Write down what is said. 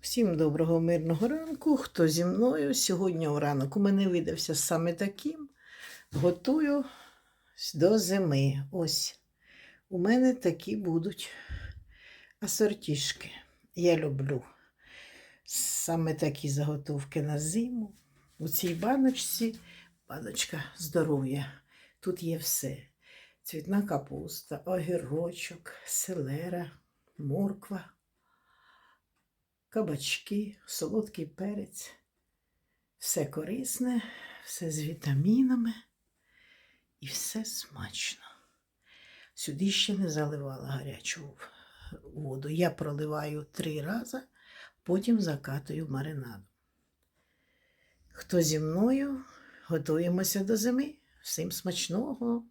Всім доброго мирного ранку. Хто зі мною? Сьогодні ранок у мене видався саме таким. Готую до зими. Ось. У мене такі будуть асортішки. Я люблю саме такі заготовки на зиму. У цій баночці, баночка здоров'я. Тут є все. Цвітна капуста, огірочок, селера, морква кабачки, солодкий перець. Все корисне, все з вітамінами і все смачно. Сюди ще не заливала гарячу воду. Я проливаю три рази, потім закатую маринадом. Хто зі мною, готуємося до зими. Всім смачного!